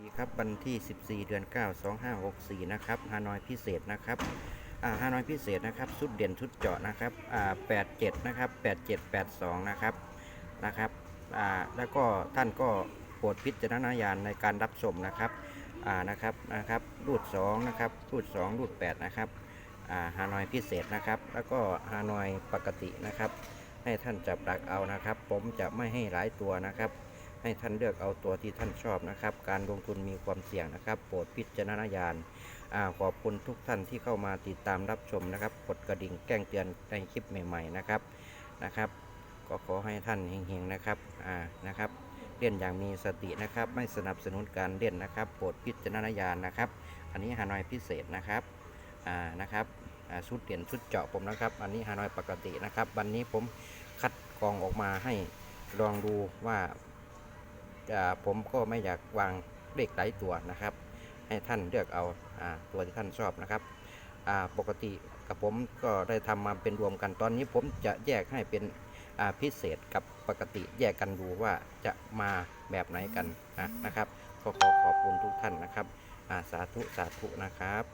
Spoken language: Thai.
ดีครับวันที่ 14 เดือน 9 2564 นะครับฮานอยพิเศษนะครับอ่าฮานอยพิเศษนะครับชุดเด่นชุดเจาะนะครับอ่า87 นะครับ 8782 นะครับนะครับอ่าแล้วก็ท่านก็โปรดพิจารณญาณในการรับชมนะครับอ่านะครับนะครับรูด2นะครับรูด2รูด8นะครับอ่าฮานอยพิเศษนะครับ แล้วก็ฮานอยปกตินะครับ ให้ท่านจับหลักเอานะครับ ผมจะไม่ให้หลายตัวนะครับ ให้ท่านเลือกเอาตัวที่ท่านชอบนะครับ การลงทุนมีความเสี่ยงนะครับ โปรดพิจารณาญาณอ่าขอบคุณทุกท่านที่เข้ามาติดตามรับชมนะครับ กดกระดิ่งแจ้งเตือนในคลิปใหม่ๆนะครับนะครับ ก็ขอให้ท่านเฮงๆนะครับอ่านะครับเล่นอย่างมีสตินะครับ ไม่สนับสนุนการเล่นนะครับ โปรดพิจารณาญาณนะครับ อันนี้ฮานอยพิเศษนะครับอ่านะครับชุดเด่นชุดเจาะผมนะครับ อันนี้ฮานอยปกตินะครับ วันนี้ผมคัดกรองออกมาให้ลองดูว่า ผมก็ไม่อยากวางเลขหลายตัวนะครับ ให้ท่านเลือกเอาอตัวที่ท่านชอบนะครับปกติกับผมก็ได้ทำมาเป็นรวมกันตอนนี้ผมจะแยกให้เป็นพิเศษกับปกติแยกกันดูว่าจะมาแบบไหนกันนะครับ ก็ขอขอบคุณทุกท่านนะครับสาธุสาธุนะครับ